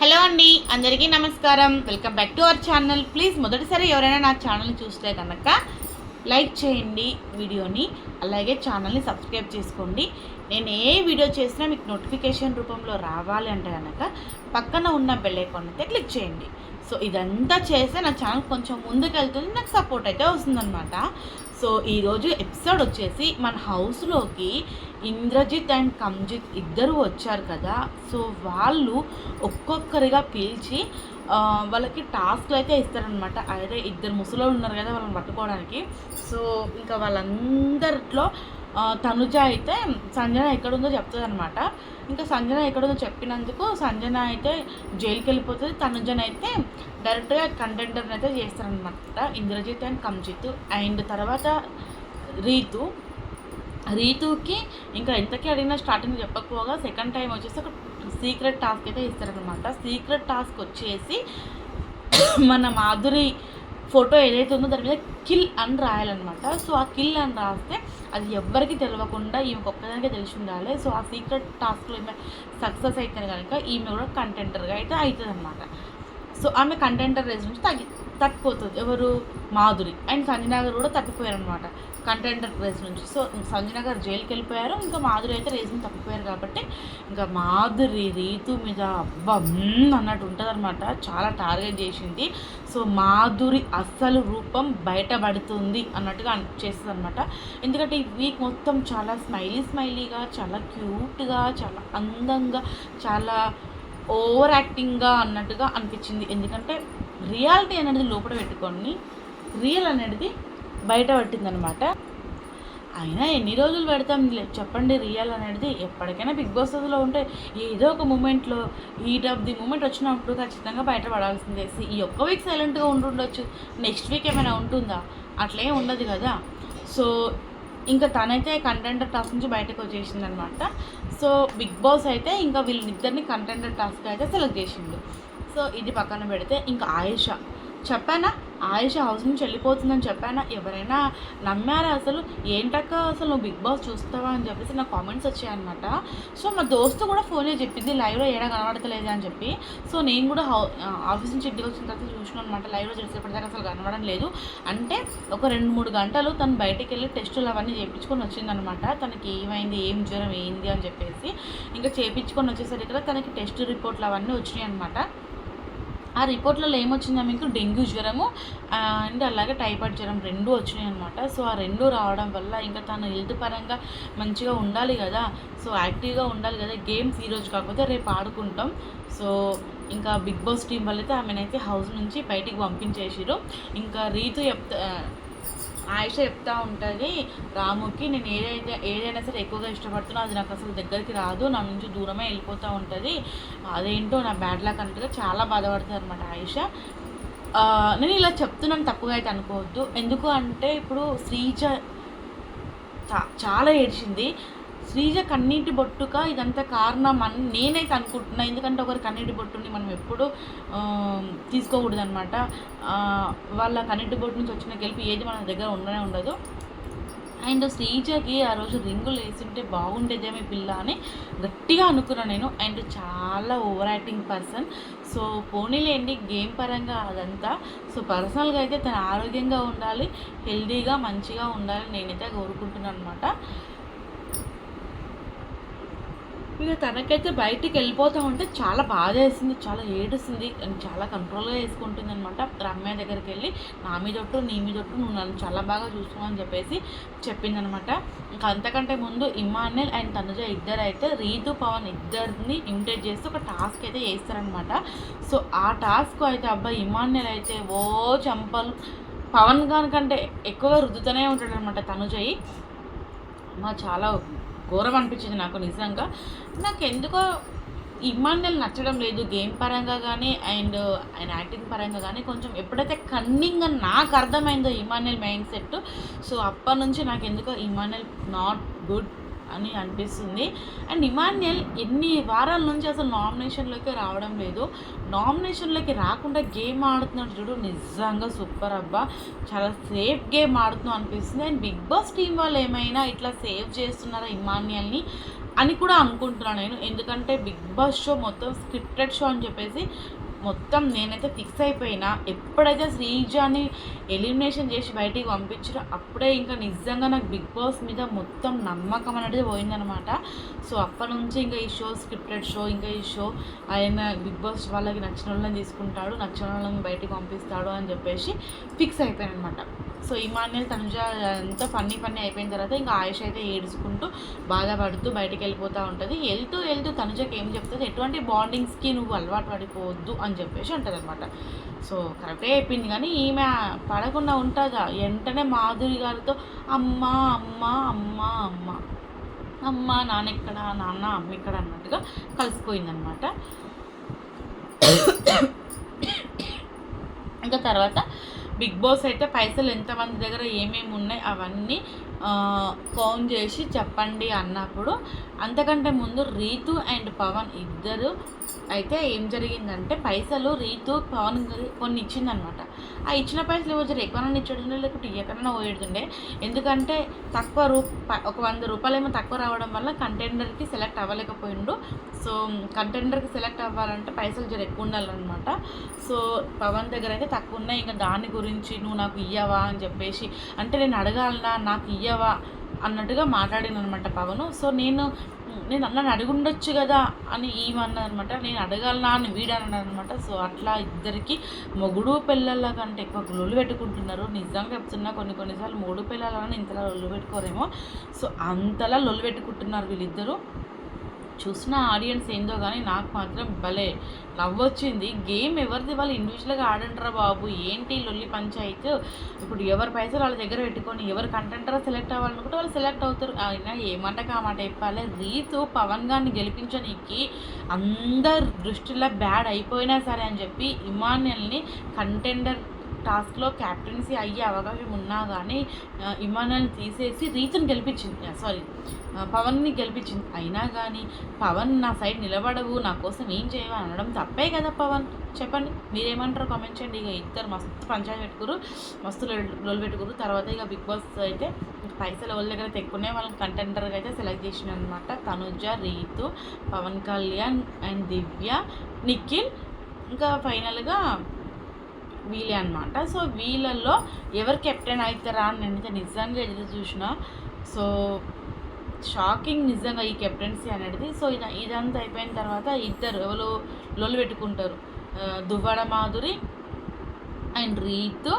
Hello అండి అందరికీ నమస్కారం. Welcome back to our channel please మొదటిసారి ఎవరైనా నా ఛానల్ని చూస్తే కనుక లైక్ చేయండి వీడియోని అలాగే ఛానల్ని సబ్స్క్రైబ్ చేసుకోండి. నేను ఏ వీడియో చేసినా మీకు నోటిఫికేషన్ రూపంలో రావాలి అంటే కనుక పక్కన ఉన్న బెల్ ఐకాన్ అయితే క్లిక్ చేయండి. సో ఇదంతా చేస్తే నా ఛానల్ కొంచెం ముందుకు వెళ్తుంది నాకు సపోర్ట్ అయితే వస్తుందన్నమాట. సో ఈరోజు ఎపిసోడ్ వచ్చేసి మన హౌస్లోకి ఇంద్రజిత్ అండ్ కంజిత్ ఇద్దరు వచ్చారు కదా. సో వాళ్ళు ఒక్కొక్కరిగా పిలిచి వాళ్ళకి టాస్క్లు అయితే ఇస్తారనమాట అదే ఇద్దరు ముసలోళ్ళు ఉన్నారు కదా వాళ్ళని పట్టుకోవడానికి. సో ఇంకా వాళ్ళందరిలో తనుజ అయితే సంజన ఎక్కడుందో చెప్తుంది అనమాట ఇంకా సంజన ఎక్కడుందో చెప్పినందుకు సంజన అయితే జైలుకి వెళ్ళిపోతుంది. తనుజన అయితే డైరెక్ట్గా కంటెంటర్ని అయితే చేస్తారనమాట ఇంద్రజిత్ అండ్ కంజిత్ అండ్ తర్వాత రీతు. రీతుకి ఇంకా ఎంతకీ అడిగినా స్టార్టింగ్ చెప్పకపోగా సెకండ్ టైం వచ్చేసి ఒక సీక్రెట్ టాస్క్ అయితే ఇస్తారనమాట సీక్రెట్ టాస్క్ వచ్చేసి మన మాధురి ఫోటో ఏదైతే ఉందో దాని మీద కిల్ అని రాయాలన్నమాట. సో ఆ కిల్ అని రాస్తే అది ఎవ్వరికి తెలియకుండా ఈమెకు ఒక్కదానికే తెలిసి ఉండాలి. సో ఆ సీక్రెట్ టాస్క్లో ఈమె సక్సెస్ అయితే కనుక ఈమె కూడా కంటెంటర్గా అయితే అవుతుంది అనమాట సో ఆమె కంటెంటర్ రేస్ నుంచి తగ్గి తప్పిపోతుంది ఎవరు? మాధురి. అండ్ సంజనా గారు కూడా తప్పిపోయారు అనమాట కంటెంటర్ ప్లేస్ నుంచి. సో సంజన గారు జైలుకి వెళ్ళిపోయారు. ఇంకా మాధురి అయితే రేస్ తప్పిపోయారు కాబట్టి ఇంకా మాధురి రీతు మీద అబ్బా అన్నట్టు ఉంటుంది చాలా టార్గెట్ చేసింది. సో మాధురి అస్సలు రూపం బయటపడుతుంది అన్నట్టుగా చేస్తుంది అనమాట ఎందుకంటే ఈ వీక్ మొత్తం చాలా స్మైలీ స్మైలీగా చాలా క్యూట్గా చాలా అందంగా చాలా ఓవర్ యాక్టింగ్గా అన్నట్టుగా అనిపించింది. ఎందుకంటే రియాలిటీ అనేది లోపల పెట్టుకొని రియల్ అనేది బయట పట్టిందనమాట. అయినా ఎన్ని రోజులు పెడతాం చెప్పండి రియల్ అనేది ఎప్పటికైనా బిగ్ బాస్లో ఉంటే ఏదో ఒక మూమెంట్లో హీట్ ఆఫ్ ది మూమెంట్ వచ్చినప్పుడు ఖచ్చితంగా బయటపడాల్సిందే ఈ ఒక్క వీక్ సైలెంట్గా ఉంటుండొచ్చు నెక్స్ట్ వీక్ ఏమైనా ఉంటుందా? అట్లే ఉండదు కదా. సో ఇంకా తనైతే కంటెంటర్ టాస్క్ నుంచి బయటకు వచ్చేసింది అనమాట సో బిగ్ బాస్ అయితే ఇంకా వీళ్ళిద్దరిని కంటెంటర్ టాస్క్ అయితే సెలెక్ట్ చేసిండు. సో ఇది పక్కన పెడితే ఇంకా ఆయుష చెప్పానా? ఆయుష హౌస్ నుంచి వెళ్ళిపోతుందని చెప్పానా? ఎవరైనా నమ్మారా అసలు? ఏంటక్క అసలు నువ్వు బిగ్ బాస్ చూస్తావా అని చెప్పేసి నాకు కామెంట్స్ వచ్చాయన్నమాట సో మా దోస్తు కూడా ఫోన్ చేసి చెప్పింది లైవ్లో ఏడా కనబడతలేదు అని చెప్పి. సో నేను కూడా హౌ ఆఫీస్ నుంచి ఇంటికి వచ్చిన తర్వాత చూసిన అనమాట లైవ్లో చేసేప్పటిదాకా అసలు కనబడడం లేదు. అంటే ఒక రెండు మూడు గంటలు తను బయటికి వెళ్ళి టెస్టులు అవన్నీ చేయించుకొని వచ్చిందనమాట తనకి ఏమైంది ఏం జ్వరం ఏంది అని చెప్పేసి. ఇంకా చేయించుకొని వచ్చేసరికి తనకి టెస్ట్ రిపోర్ట్లు అవన్నీ వచ్చినాయి అనమాట ఆ రిపోర్ట్లలో ఏమొచ్చిందా మీకు? డెంగ్యూ జ్వరము అండ్ అలాగే టైఫాయిడ్ జ్వరం రెండు వచ్చినాయి అనమాట సో ఆ రెండు రావడం వల్ల ఇంకా తను హెల్త్ పరంగా మంచిగా ఉండాలి కదా. సో యాక్టివ్గా ఉండాలి కదా. గేమ్స్ ఈరోజు కాకపోతే రేపు ఆడుకుంటాం. సో ఇంకా బిగ్ బాస్ టీం వల్ల అయితే ఆమెనైతే హౌస్ నుంచి బయటికి పంపించేసిరు ఇంకా రీతు చెప్తా ఆయుష చెప్తా ఉంటుంది రాముకి నేను ఏదైతే ఏదైనా సరే ఎక్కువగా ఇష్టపడుతున్నా అది నాకు అసలు దగ్గరికి రాదు నా నుంచి దూరమే వెళ్ళిపోతూ ఉంటుంది. అదేంటో నా బ్యాడ్ లక్ అన్నట్టుగా చాలా బాధపడుతుంది అనమాట ఆయుష నేను ఇలా చెప్తున్నాను తప్పుగా అయితే అనుకోవద్దు. ఎందుకు అంటే ఇప్పుడు శ్రీజ చాలా ఏడ్చింది. శ్రీజ కన్నీటి బొట్టుక? ఇదంతా కారణం అని నేనైతే అనుకుంటున్నా. ఎందుకంటే ఒకరి కన్నీటి బొట్టుని మనం ఎప్పుడూ తీసుకోకూడదు అనమాట వాళ్ళ కన్నీటి బొట్టు నుంచి వచ్చిన గెలిపి ఏది మన దగ్గర ఉండనే ఉండదు. అండ్ శ్రీజకి ఆ రోజు రింగులు వేసింటే బాగుండేదేమో పిల్ల అని గట్టిగా అనుకున్నాను నేను. అండ్ చాలా ఓవర్ యాక్టింగ్ పర్సన్. సో పోనీలేండి గేమ్ పరంగా అదంతా. సో పర్సనల్గా అయితే తను ఆరోగ్యంగా ఉండాలి హెల్దీగా మంచిగా ఉండాలి నేనైతే కోరుకుంటున్నాను అనమాట ఇక తనకైతే బయటికి వెళ్ళిపోతా ఉంటే చాలా బాధ వేసింది చాలా ఏడుస్తుంది చాలా కంట్రోల్గా వేసుకుంటుంది అనమాట రమ్య దగ్గరికి వెళ్ళి నా మీదొట్టు నీ మీదొట్టు నువ్వు నన్ను చాలా బాగా చూసుకోమని చెప్పేసి చెప్పిందనమాట ఇంకా అంతకంటే ముందు ఇమాన్యుల్ అండ్ తనుజ ఇద్దరు అయితే రీతు పవన్ ఇద్దరిని ఇమిటేట్ చేస్తూ ఒక టాస్క్ అయితే చేస్తారనమాట సో ఆ టాస్క్ అయితే అబ్బాయి ఇమాన్యుల్ అయితే ఓ చంపలు. పవన్ గాని కంటే ఎక్కువగా రుద్దుతూనే ఉంటాడనమాట తనుజయి మా చాలా ఘోరం అనిపించింది నాకు నిజంగా. నాకు ఎందుకో ఇమాన్యుల్ నచ్చడం లేదు గేమ్ పరంగా కానీ అండ్ ఆయన యాక్టింగ్ పరంగా కానీ కొంచెం ఎప్పుడైతే కన్నింగ్ అని నాకు అర్థమైందో ఇమాన్యుల్ మైండ్ సెట్ సో అప్పటి నుంచి నాకు ఎందుకో ఇమాన్యుల్ నాట్ గుడ్. అని అనిపిస్తుంది. అండ్ ఇమాన్యుయల్ ఎన్ని వారాల నుంచి అసలు నామినేషన్లోకి రావడం లేదు. నామినేషన్లోకి రాకుండా గేమ్ ఆడుతున్నాడు చూడు. నిజంగా సూపర్ అబ్బా. చాలా సేఫ్ గేమ్ ఆడుతున్నాం అనిపిస్తుంది. అండ్ బిగ్ బాస్ టీం వాళ్ళు ఏమైనా ఇట్లా సేవ్ చేస్తున్నారా ఇమాన్యుయల్ని అని కూడా అనుకుంటున్నాను నేను. ఎందుకంటే బిగ్ బాస్ షో మొత్తం స్క్రిప్టెడ్ షో అని చెప్పేసి మొత్తం నేనైతే ఫిక్స్ అయిపోయినా. ఎప్పుడైతే శ్రీజాని ఎలిమినేషన్ చేసి బయటికి పంపించారో అప్పుడే ఇంకా నిజంగా నాకు బిగ్ బాస్ మీద మొత్తం నమ్మకం అనేది పోయిందనమాట సో అప్పటి నుంచి ఇంకా ఈ షో స్క్రిప్టెడ్ షో ఇంకా ఈ షో ఆయన బిగ్ బాస్ వాళ్ళకి నచ్చిన వాళ్ళని తీసుకుంటాడు నచ్చిన వాళ్ళని బయటికి పంపిస్తాడు అని చెప్పేసి ఫిక్స్ అయిపోయాను అనమాట సో ఇమాన్యుల్ తనుజ అంతా ఫన్నీ ఫన్నీ అయిపోయిన తర్వాత ఇంకా ఆయుష్ అయితే ఏడుచుకుంటూ బాధపడుతూ బయటికి వెళ్ళిపోతూ ఉంటుంది. వెళ్తూ వెళ్తూ తనుజకి ఏం చెప్తుంది? ఎటువంటి బాండింగ్స్కి నువ్వు అలవాటు పడిపోవద్దు అని చెప్పేసి ఉంటుంది అనమాట సో కరెక్టే అయిపోయింది కానీ ఈమె పడకుండా ఉంటుందా వెంటనే మాధురి గారితో అమ్మ అమ్మ అమ్మ అమ్మ అమ్మ నాన్న ఎక్కడ? నాన్న అమ్మ ఇక్కడ అన్నట్టుగా కలిసిపోయిందనమాట ఇంకా తర్వాత బిగ్ బాస్ అయితే పైసలు ఎంతమంది దగ్గర ఏమేమి ఉన్నాయి అవన్నీ ఫోన్ చేసి చెప్పండి అన్నప్పుడు అంతకంటే ముందు రీతు అండ్ పవన్ ఇద్దరు అయితే ఏం జరిగిందంటే పైసలు రీతు పవన్ కొన్ని ఇచ్చిందనమాట ఆ ఇచ్చిన పైసలు ఎవరు ఎక్కువనన్నా ఇచ్చేటుండే లేకపోతే ఎక్కడన్నా పోయేటుండే ఎందుకంటే తక్కువ రూ ఒక వంద రూపాయలు ఏమో తక్కువ రావడం వల్ల కంటెండర్కి సెలెక్ట్ అవ్వలేకపోయిండు. సో కంటెండర్కి సెలెక్ట్ అవ్వాలంటే పైసలు జర ఎక్కువ ఉండాలన్నమాట. సో పవన్ దగ్గర అయితే తక్కువ ఉన్నాయి. ఇంకా దాని గురించి నువ్వు నాకు ఇయ్యవా అని చెప్పేసి అంటే నేను అడగాలనా నాకు అయ్యావా అన్నట్టుగా మాట్లాడాను అనమాట పవను. సో నేను నేను నన్ను అడుగుండొచ్చు కదా అని అనమాట నేను అడగాలనా అని వీడన్నాడనమాట సో అట్లా ఇద్దరికి మొగుడు పిల్లల కంటే ఎక్కువ లొల్లు పెట్టుకుంటున్నారు. నిజంగా చెప్తున్నా కొన్ని కొన్నిసార్లు మూడు పిల్లలని ఇంతలా లొల్లు పెట్టుకోరేమో. సో అంతలా లొల్లు పెట్టుకుంటున్నారు వీళ్ళిద్దరూ. చూసిన ఆడియన్స్ ఏందో కానీ నాకు మాత్రం భలే నవ్వొచ్చింది. గేమ్ ఎవరిది? వాళ్ళు ఇండివిజువల్గా ఆడంటారా బాబు. ఏంటి లొల్లి పంచాయత్? ఇప్పుడు ఎవరి పైసలు వాళ్ళ దగ్గర పెట్టుకొని ఎవరు కంటెంటరా సెలెక్ట్ అవ్వాలనుకుంటే వాళ్ళు సెలెక్ట్ అవుతారు. అయినా ఏమంట కామాట చెప్పాలి? రీతు పవన్ గారిని గెలిపించడానికి అందరి దృష్టిలో బ్యాడ్ అయిపోయినా సరే అని చెప్పి ఇమాన్యుల్ని కంటెండర్ టాస్క్లో క్యాప్టెన్సీ అయ్యే అవకాశం ఉన్నా కానీ ఇమానాన్ని తీసేసి రీతుని గెలిపించింది. సారీ పవన్ని గెలిపించింది. అయినా కానీ పవన్ నా సైడ్ నిలబడవు నా కోసం ఏం చేయవా అనడం తప్పే కదా పవన్. చెప్పండి మీరేమంటారు కామెంట్ చేయండి. ఇక ఇద్దరు మస్తు పంచాయతీ పెట్టుకురు మస్తు లొల్లు పెట్టుకురు తర్వాత ఇక బిగ్ బాస్ అయితే పైసలు వాళ్ళ దగ్గర తెక్కునే వాళ్ళని కంటెంటర్గా అయితే సెలెక్ట్ చేసిన అనమాట తనుజ రీతు పవన్ కళ్యాణ్ అండ్ దివ్య నిఖిల్. ఇంకా ఫైనల్గా వీలే అనమాట సో వీళ్ళల్లో ఎవరు కెప్టెన్ అవుతారా అని నేనైతే నిజంగా ఎదురు చూసిన. సో షాకింగ్ నిజంగా ఈ కెప్టెన్సీ అనేది. సో ఇది ఇదంతా అయిపోయిన తర్వాత ఇద్దరు ఎవరు లొల్లు పెట్టుకుంటారు. దువ్వాడ మాధురి అండ్ రీతు.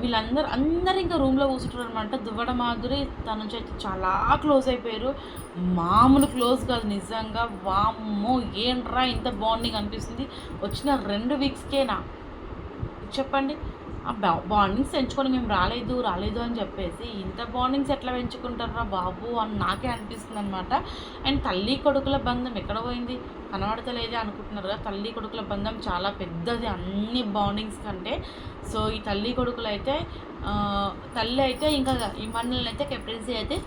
వీళ్ళందరూ అందరు ఇంకా రూమ్లో కూర్చుంటారు అనమాట దువ్వడ మాధురి తన నుంచి అయితే చాలా క్లోజ్ అయిపోయారు. మామూలు క్లోజ్ కాదు నిజంగా. వామ్మో ఏంట్రా ఇంత బాండింగ్ అనిపిస్తుంది. వచ్చిన రెండు వీక్స్కేనా చెప్పండి. ఆ బాండింగ్స్ పెంచుకొని మేము రాలేదు రాలేదు అని చెప్పేసి ఇంత బాండింగ్స్ ఎట్లా పెంచుకుంటారా బాబు అని నాకే అనిపిస్తుంది అనమాట అండ్ తల్లి కొడుకుల బంధం ఎక్కడ పోయింది? కనబడతలేదే అనుకుంటున్నారు కదా తల్లి కొడుకుల బంధం చాలా పెద్దది అన్ని బాండింగ్స్ కంటే. సో ఈ తల్లి కొడుకులు అయితే తల్లి అయితే ఇంకా ఈ మండలిని అయితే కెప్టెన్సీ అయితే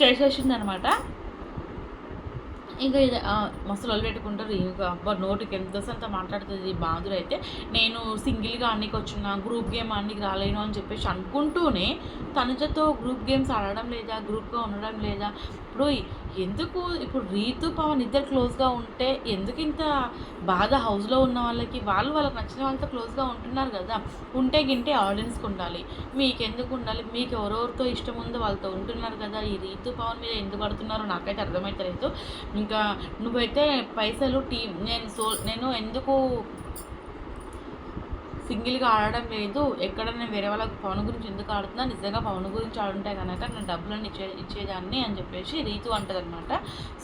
చేసేసింది అనమాట ఇంకా ఇది మస్తు పెట్టుకుంటారు ఇంకా అబ్బా నోటికి ఎంత అంత మాట్లాడుతుంది బాధురు అయితే. నేను సింగిల్గా అన్నికి వచ్చిన గ్రూప్ గేమ్ అన్నికి రాలేను అని చెప్పేసి అనుకుంటూనే తనతో గ్రూప్ గేమ్స్ ఆడడం లేదా గ్రూప్గా ఉండడం లేదా ఇప్పుడు ఎందుకు ఇప్పుడు రీతు పవన్ ఇద్దరు క్లోజ్గా ఉంటే ఎందుకు ఇంత బాధ హౌస్లో ఉన్న వాళ్ళకి? వాళ్ళు వాళ్ళకి నచ్చిన వాళ్ళతో క్లోజ్గా ఉంటున్నారు కదా. ఉంటే గింటే ఆడియన్స్కి ఉండాలి. మీకు ఎందుకు ఉండాలి? మీకు ఎవరెవరితో ఇష్టం ఉందో వాళ్ళతో ఉంటున్నారు కదా. ఈ రీతు పవన్ మీద ఎందుకు పడుతున్నారో నాకైతే అర్థమవుతలేదు ఇంకా నువ్వైతే పైసలు టీ నేను సో నేను ఎందుకు సింగిల్గా ఆడడం లేదు. ఎక్కడ నేను వేరే వాళ్ళకి పవన్ గురించి ఎందుకు ఆడుతున్నా నిజంగా పవన్ గురించి ఆడుంటే కనుక నేను డబ్బులను ఇచ్చే ఇచ్చేదాన్ని అని చెప్పేసి రీతు అంటదనమాట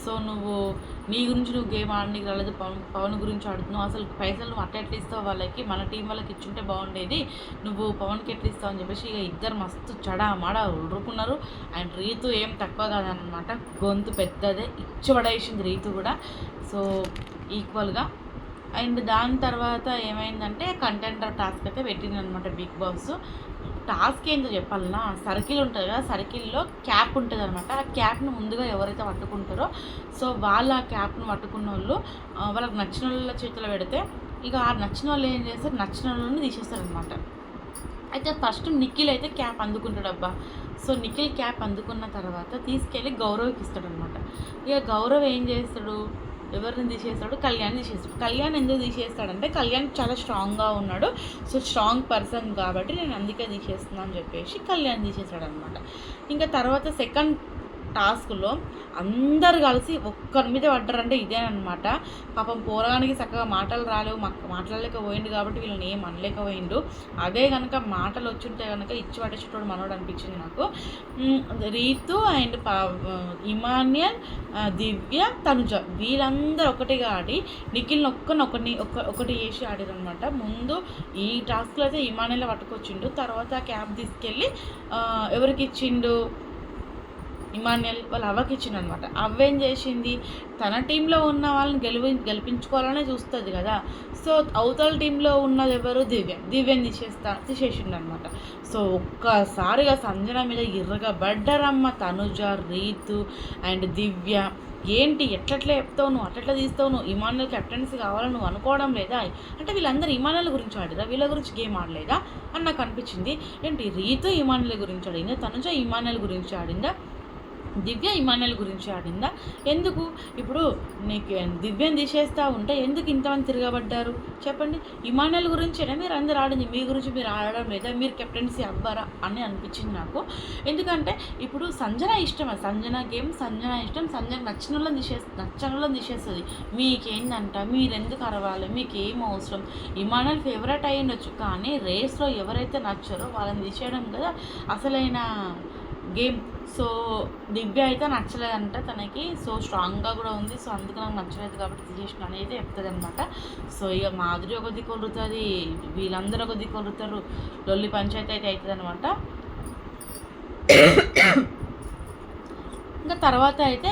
సో నువ్వు నీ గురించి నువ్వు గేమ్ ఆడడానికి రాలేదు పవన్ పవన్ గురించి ఆడుతున్నావు. అసలు పైసలు నువ్వు అట్ట ఇస్తావు వాళ్ళకి మన టీం వాళ్ళకి ఇచ్చుంటే బాగుండేది. నువ్వు పవన్కి ఎట్లా ఇస్తావు అని చెప్పేసి ఇక ఇద్దరు మస్తు చడ మాడ ఉరుకున్నారు అండ్ రీతు ఏం తక్కువ కాదనమాట గొంతు పెద్దదే ఇచ్చబడేసింది రీతు కూడా. సో ఈక్వల్గా అండ్ దాని తర్వాత ఏమైందంటే కంటెంటర్ టాస్క్ అయితే పెట్టింది అనమాట బిగ్ బాస్. టాస్క్ ఏంటో చెప్పాలన్నా సర్కిల్ ఉంటుంది కదా సర్కిల్లో క్యాప్ ఉంటుంది అనమాట ఆ క్యాప్ను ముందుగా ఎవరైతే పట్టుకుంటారో సో వాళ్ళు ఆ క్యాప్ను పట్టుకున్న వాళ్ళు వాళ్ళకి నచ్చిన వాళ్ళ చేతిలో పెడితే ఇక ఆ నచ్చిన వాళ్ళు ఏం చేస్తారు? నచ్చిన వాళ్ళని తీసేస్తారనమాట అయితే ఫస్ట్ నిఖిల్ అయితే క్యాప్ అందుకుంటాడు అబ్బా సో నిఖిల్ క్యాప్ అందుకున్న తర్వాత తీసుకెళ్ళి గౌరవ్కి ఇస్తాడు అనమాట ఇక గౌరవ్ ఏం చేస్తాడు? ఎవరిని తీసేస్తాడు? కళ్యాణ్ తీసేస్తాడు. కళ్యాణ్ ఎందుకు తీసేస్తాడంటే కళ్యాణ్ చాలా స్ట్రాంగ్గా ఉన్నాడు. సో స్ట్రాంగ్ పర్సన్ కాబట్టి నేను అందుకే తీసేస్తున్నాను అని చెప్పేసి కళ్యాణ్ తీసేస్తాడు అనమాట ఇంకా తర్వాత సెకండ్ టాస్క్లో అందరు కలిసి ఒక్కరి మీద పడ్డారంటే ఇదేనమాట పాపం పోరానికి చక్కగా మాటలు రాలేవు. మాకు మాట్లాడలేకపోయిండు కాబట్టి వీళ్ళని ఏం అనలేకపోయిండు. అదే కనుక మాటలు వచ్చుంటే కనుక ఇచ్చి పట్టేటోడు మనోడు అనిపించింది నాకు. రీతు అండ్ ఇమాన్యల్ దివ్య తనుజ వీళ్ళందరూ ఒకటిగా ఆడి నిఖిల్ని ఒక్కని ఒకటి ఒక్క ఒకటి చేసి ఆడిరనమాట ముందు ఈ టాస్క్లో అయితే ఇమాన్యల్ పట్టుకొచ్చిండు. తర్వాత క్యాబ్ తీసుకెళ్ళి ఎవరికి ఇచ్చిండు? ఇమాన్యుయల్ వాళ్ళ అవ్వకి ఇచ్చిండు అనమాట అవ్వేం చేసింది? తన టీంలో ఉన్న వాళ్ళని గెలిపి గెలిపించుకోవాలనే చూస్తుంది కదా. సో అవతల టీంలో ఉన్నది ఎవరు? దివ్య దివ్యని తీసేస్తా తీసేసిండు అనమాట సో ఒక్కసారిగా సంజన మీద ఇర్రగా బడ్డరమ్మ తనుజ రీతు అండ్ దివ్య. ఏంటి? ఎట్లట్లా చెప్తావు నువ్వు? అట్లట్లా తీస్తావు నువ్వు? ఇమానుయల్ కెప్టెన్సీ కావాలని నువ్వు అనుకోవడం లేదా? అంటే వీళ్ళందరూ ఇమానుయల్ గురించి ఆడిరా? వీళ్ళ గురించి గేమ్ ఆడలేదా? అని నాకు అనిపించింది ఏంటి? రీతు ఇమానుయల్ గురించి ఆడిందా? తనుజ ఇమానుయల్ గురించి ఆడిందా? దివ్య ఇమానుయల్ గురించి ఆడిందా? ఎందుకు? ఇప్పుడు నీకు దివ్యం తీసేస్తా ఉంటే ఎందుకు ఇంతమంది తిరగబడ్డారు? చెప్పండి. ఇమానుయల్ గురించేనా? మీరు అందరు ఆడింది మీ గురించి మీరు ఆడడం లేదా మీరు కెప్టెన్సీ అవ్వరా అని అనిపించింది నాకు. ఎందుకంటే ఇప్పుడు సంజన ఇష్టం సంజన గేమ్ సంజన ఇష్టం. సంజన నచ్చిన వాళ్ళని తీసేసి నచ్చని వాళ్ళని తీసేస్తుంది. మీకేందంట? మీరు ఎందుకు అరవాలి? మీకేం అవసరం? ఇమానుయల్ ఫేవరెట్ అయి ఉండొచ్చు కానీ రేస్లో ఎవరైతే నచ్చారో వాళ్ళని తీసేయడం కదా అసలైన గేమ్. సో దివ్య అయితే నచ్చలేదంట తనకి. సో స్ట్రాంగ్గా కూడా ఉంది. సో అందుకు నాకు నచ్చలేదు కాబట్టి తీసేసిన అనేది చెప్తుంది అనమాట సో ఇక మాధురి ఒక దిక్కు కొలుతుంది వీళ్ళందరూ ఒక దిక్కు కొలుతారు లొల్లి పంచాయతీ అయితే అవుతుంది అనమాట ఇంకా తర్వాత అయితే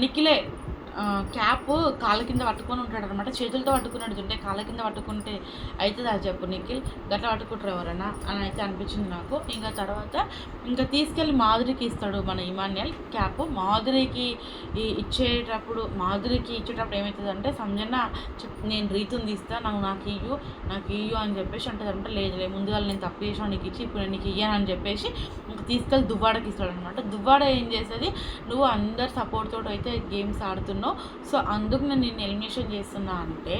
నిఖిలే క్యాప్ కాళ్ళ కింద పట్టుకొని ఉంటాడు అనమాట చేతులతో పట్టుకున్నట్టు ఉంటే కాళ్ళ కింద పట్టుకుంటే అవుతుంది అది చెప్పు నిఖిల్. గట్లా పట్టుకుంటారు ఎవరన్నా అని అయితే అనిపించింది నాకు. ఇంకా తర్వాత ఇంకా తీసుకెళ్ళి మాధురికి ఇస్తాడు మన ఇమాన్యల్ క్యాప్. మాధురికి ఇచ్చేటప్పుడు మాధురికి ఇచ్చేటప్పుడు ఏమవుతుందంటే సంజన చెప్ నేను రీతుని తీస్తా నాకు నాకు ఇయ్యు నాకు ఇయ్యు అని చెప్పేసి అంటే అంటే లేదు లేదు ముందుగా నేను తప్పు చేసాను నీకు ఇచ్చి ఇప్పుడు నేను నీకు ఇయ్యాను అని చెప్పేసి ఇంకా తీసుకెళ్ళి దువ్వాడకి ఇస్తాడు అనమాట దువ్వాడ ఏం చేసేది నువ్వు అందరు సపోర్ట్ తోటి అయితే గేమ్స్ ఆడుతున్నావు. సో అందుకు నేను నిన్ను ఎలిమినేషన్ చేస్తున్నా అంటే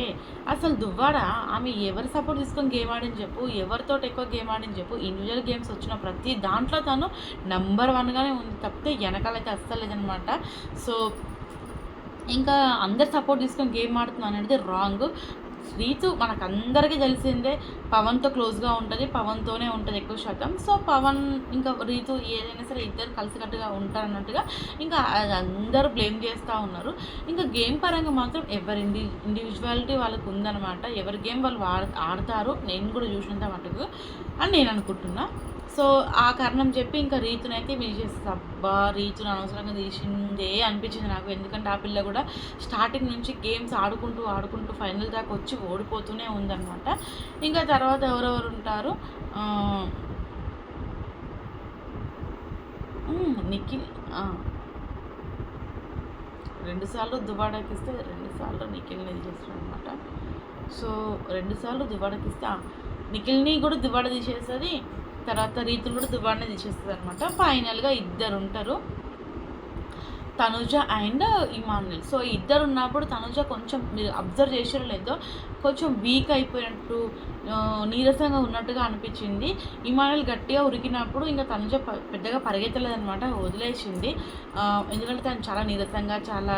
అసలు దువ్వాడ? ఆమె ఎవరి సపోర్ట్ తీసుకొని గేమ్ ఆడని చెప్పు ఎవరితో ఎక్కువ గేమ్ ఆడని చెప్పు. ఇండివిజువల్ గేమ్స్ వచ్చిన ప్రతి దాంట్లో తను నంబర్ వన్గానే ఉంది తప్పితే వెనకాలైతే అస్సలు లేదనమాట. సో ఇంకా అందరు సపోర్ట్ తీసుకొని గేమ్ ఆడుతున్నాను అనేది రాంగ్ రీతు మనకందరికీ తెలిసిందే. పవన్తో క్లోజ్గా ఉంటుంది పవన్తోనే ఉంటుంది ఎక్కువ శాతం. సో పవన్ ఇంకా రీతు ఏదైనా సరే ఇద్దరు కలిసికట్టుగా ఉంటారు అన్నట్టుగా ఇంకా అందరూ బ్లేమ్ చేస్తూ ఉన్నారు. ఇంకా గేమ్ పరంగా మాత్రం ఎవరి ఇండి ఇండివిజువాలిటీ వాళ్ళకు ఉందన్నమాట. ఎవరి గేమ్ వాళ్ళు ఆడ ఆడతారు. నేను కూడా చూసినంత మటుకు. అని నేను అనుకుంటున్నా. సో ఆ కారణం చెప్పి ఇంకా రీతునైతే మీరు చేస్తుంది అబ్బా రీతును అనవసరంగా తీసిందే అనిపించింది నాకు. ఎందుకంటే ఆ పిల్ల కూడా స్టార్టింగ్ నుంచి గేమ్స్ ఆడుకుంటూ ఆడుకుంటూ ఫైనల్ దాకా వచ్చి ఓడిపోతూనే ఉందన్నమాట. ఇంకా తర్వాత ఎవరెవరు ఉంటారు? నిఖిల్ రెండుసార్లు దుబాడకిస్తే రెండుసార్లు నిఖిల్ని చేస్తాడు అనమాట సో రెండుసార్లు దుబాడాకి నిఖిల్ని కూడా దుబాడ తీసేస్తుంది తర్వాత రీతులు కూడా దుబాడని తీసేస్తుంది అనమాట ఫైనల్గా ఇద్దరు ఉంటారు తనుజ అండ్ ఇమానుయల్. సో ఇద్దరు ఉన్నప్పుడు తనుజ కొంచెం మీరు అబ్జర్వ్ చేసారో లేదో కొంచెం వీక్ అయిపోయినట్టు నీరసంగా ఉన్నట్టుగా అనిపించింది. ఇమానుయల్ గట్టిగా ఉరికినప్పుడు ఇంకా తనుజ పెద్దగా పరిగెత్తలేదనమాట వదిలేసింది. ఎందుకంటే తను చాలా నీరసంగా చాలా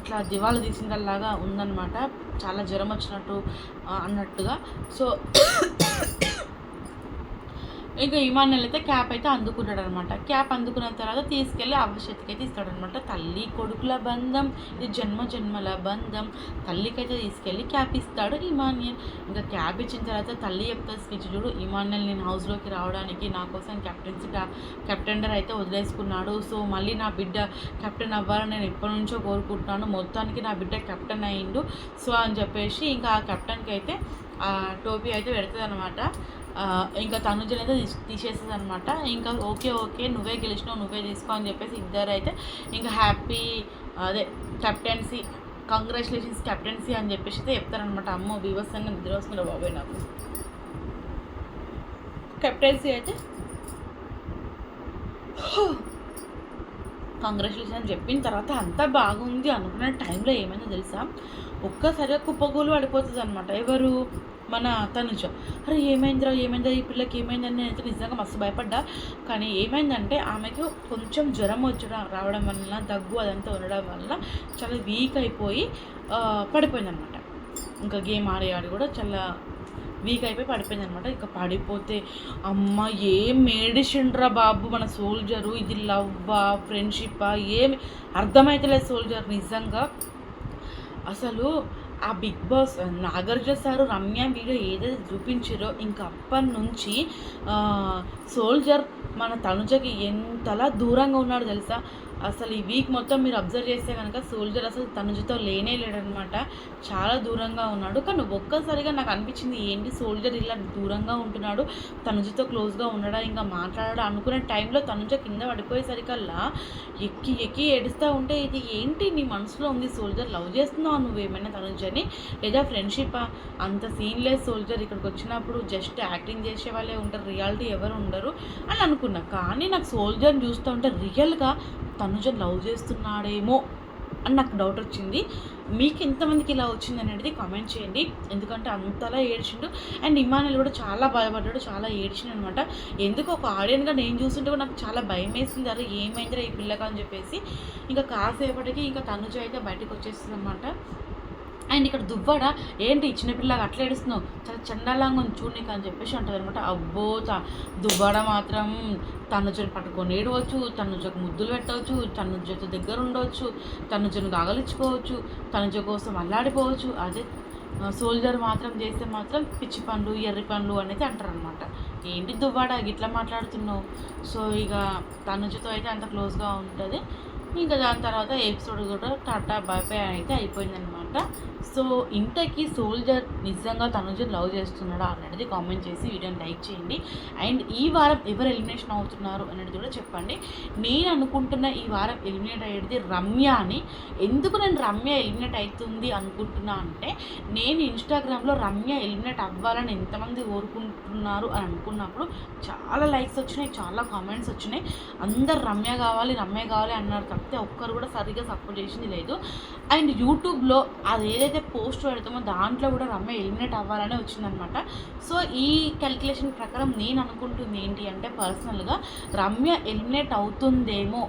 ఇట్లా దివాలు తీసిందల్లాగా ఉందన్నమాట. చాలా జ్వరం వచ్చినట్టు అన్నట్టుగా. సో ఇంకా ఇమానుయల్ అయితే క్యాప్ అయితే అందుకున్నాడు అనమాట క్యాప్ అందుకున్న తర్వాత తీసుకెళ్ళి అవశ్యతకి అయితే ఇస్తాడనమాట. తల్లి కొడుకుల బంధం ఇది జన్మ జన్మల బంధం. తల్లికైతే తీసుకెళ్ళి క్యాప్ ఇస్తాడు ఇమాన్యుయల్ ఇంకా క్యాప్ ఇచ్చిన తర్వాత తల్లి చెప్తా స్పీచ్ చూడు ఇమాన్యుయల్ నేను హౌస్లోకి రావడానికి నా కోసం కెప్టెన్సీ కెప్టెండర్ అయితే వదిలేసుకున్నాడు. సో మళ్ళీ నా బిడ్డ కెప్టెన్ అవ్వాలని నేను ఎప్పటి నుంచో కోరుకుంటున్నాను. మొత్తానికి నా బిడ్డ కెప్టెన్ అయిండు సో అని చెప్పేసి ఇంకా ఆ కెప్టెన్కి అయితే టోపీ అయితే పెడుతుంది అనమాట ఇంకా తనుజన్ అయితే తీసేస్తుంది అనమాట ఇంకా ఓకే ఓకే నువ్వే గెలిచినావు నువ్వే తీసుకో అని చెప్పేసి ఇద్దరు అయితే ఇంకా హ్యాపీ అదే కెప్టెన్సీ కంగ్రాచులేషన్స్ కెప్టెన్సీ అని చెప్పేసి అయితే చెప్తారనమాట అమ్మో బీభత్సంగా నిద్ర వస్తుంది బాబాయ్ నాకు. కెప్టెన్సీ అయితే కంగ్రాచులేషన్ చెప్పిన తర్వాత అంతా బాగుంది అనుకున్న టైంలో ఏమైందో తెలుసా? ఒక్కసారిగా కుప్పగోలు పడిపోతుంది అనమాట ఎవరు? మన తనుజ. అరే ఏమైందిరా? ఏమైందా ఈ పిల్లకి ఏమైందని నేనైతే నిజంగా మస్తు భయపడ్డా. కానీ ఏమైందంటే ఆమెకు కొంచెం జ్వరం వచ్చడం రావడం వలన దగ్గు అదంతా ఉండడం వల్ల చాలా వీక్ అయిపోయి పడిపోయింది అనమాట ఇంకా గేమ్ ఆడి ఆడి కూడా చాలా వీక్ అయిపోయి పడిపోయింది అనమాట ఇంకా పడిపోతే అమ్మ ఏం మేడిసిండ్రా బాబు మన సోల్జరు ఇది లవ్వా ఫ్రెండ్షిప్పా ఏమి? అర్థమైతలేదు సోల్జర్ నిజంగా. అసలు ఆ Big Boss Nagarjuna sir Ramya video ఏదైతే చూపించారో ఇంకా అప్పటి నుంచి సోల్జర్ మన తనుజకి ఎంతలా దూరంగా ఉన్నాడు తెలుసా? అసలు ఈ వీక్ మొత్తం మీరు అబ్జర్వ్ చేస్తే కనుక సోల్జర్ అసలు తనుజతో లేనే లేడనమాట చాలా దూరంగా ఉన్నాడు. కానీ ఒక్కసారిగా నాకు అనిపించింది ఏంటి సోల్జర్ ఇలా దూరంగా ఉంటున్నాడు? తనుజతో క్లోజ్గా ఉండడా? ఇంకా మాట్లాడడా? అనుకునే టైంలో తనుజ కింద పడిపోయేసరికల్లా ఎక్కి ఎక్కి ఏడుస్తూ ఉంటే ఇది ఏంటి నీ మనసులో ఉంది సోల్జర్ లవ్ చేస్తున్నావు నువ్వేమైనా తనుజని లేదా ఫ్రెండ్షిపా అంత సీన్లెస్ సోల్జర్ ఇక్కడికి వచ్చినప్పుడు. జస్ట్ యాక్టింగ్ చేసే వాళ్ళే ఉంటారు. రియాలిటీ ఎవరు ఉండరు. అని అనుకున్నా. కానీ నాకు సోల్జర్ని చూస్తూ ఉంటే రియల్గా తనుజ లవ్ చేస్తున్నాడేమో అని నాకు డౌట్ వచ్చింది. మీకు ఎంతమందికి ఇలా వచ్చింది అనేది కామెంట్ చేయండి. ఎందుకంటే అంతలా ఏడ్చిండు. అండ్ ఇమానుల్ కూడా చాలా భయపడ్డాడు చాలా ఏడ్చిండు అనమాట ఎందుకు ఒక ఆడియన్గా నేను చూస్తుంటే కూడా నాకు చాలా భయం వేసింది. అరే ఏమైందిరా ఈ పిల్లక అని చెప్పేసి. ఇంకా కాసేపటికి ఇంకా తనుజ అయితే బయటకు వచ్చేస్తుంది అనమాట అండ్ ఇక్కడ దువ్వాడ? ఏంటి చిన్నపిల్లగా అట్లా ఏడుస్తున్నావు? చాలా చండాలంగా ఉంది చూడనీకి అని చెప్పేసి అంటుంది అనమాట అబ్బో దువ్వాడ మాత్రం తనుజను పట్టుకొని ఏడవచ్చు తనుజకు ముద్దులు పెట్టవచ్చు తనుజతో దగ్గర ఉండవచ్చు తనుజను గాగలించుకోవచ్చు తనుజ కోసం అల్లాడిపోవచ్చు. అదే సోల్జర్ మాత్రం చేస్తే మాత్రం పిచ్చి పండ్లు ఎర్రి పండ్లు అనేది అంటారనమాట ఏంటి దువ్వాడ ఇట్లా మాట్లాడుతున్నావు? సో ఇక తనుజతో అయితే అంత క్లోజ్గా ఉంటుంది. ఇంకా దాని తర్వాత ఎపిసోడ్ కూడా టాటా బాయ్ అయితే అయిపోయిందనమాట సో ఇంతకీ సోల్జర్ నిజంగా తనుజ లవ్ చేస్తున్నాడా అనేది కామెంట్ చేసి వీడియోని లైక్ చేయండి. అండ్ ఈ వారం ఎవరు ఎలిమినేషన్ అవుతున్నారు అనేది కూడా చెప్పండి. నేను అనుకుంటున్న ఈ వారం ఎలిమినేట్ అయ్యేది రమ్య అని. ఎందుకు నేను రమ్య ఎలిమినేట్ అవుతుంది అనుకుంటున్నా అంటే నేను ఇన్స్టాగ్రామ్లో రమ్య ఎలిమినేట్ అవ్వాలని ఎంతమంది కోరుకుంటున్నారు అని అనుకున్నప్పుడు చాలా లైక్స్ వచ్చినాయి చాలా కామెంట్స్ వచ్చినాయి. అందరు రమ్య కావాలి రమ్య కావాలి అన్నారు తప్పితే ఒక్కరు కూడా సరిగ్గా సపోర్ట్ చేసింది లేదు. అండ్ యూట్యూబ్లో అది ఏదైతే పోస్ట్ పెడతామో దాంట్లో కూడా రమ్య ఎలిమినేట్ అవ్వాలనే వచ్చిందనమాట. సో ఈ క్యాలిక్యులేషన్ ప్రకారం నేను అనుకుంటుంది ఏంటి అంటే పర్సనల్గా రమ్య ఎలిమినేట్ అవుతుందేమో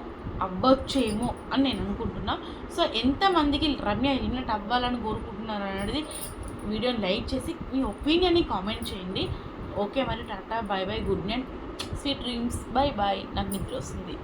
అవ్వచ్చేమో అని నేను అనుకుంటున్నా. సో ఎంతమందికి రమ్య ఎలిమినేట్ అవ్వాలని కోరుకుంటున్నారు అనేది వీడియోని లైక్ చేసి మీ ఒపీనియన్ని కామెంట్ చేయండి. ఓకే మరి tata bye bye good night sweet dreams bye bye నాకు నిద్ర వస్తుంది.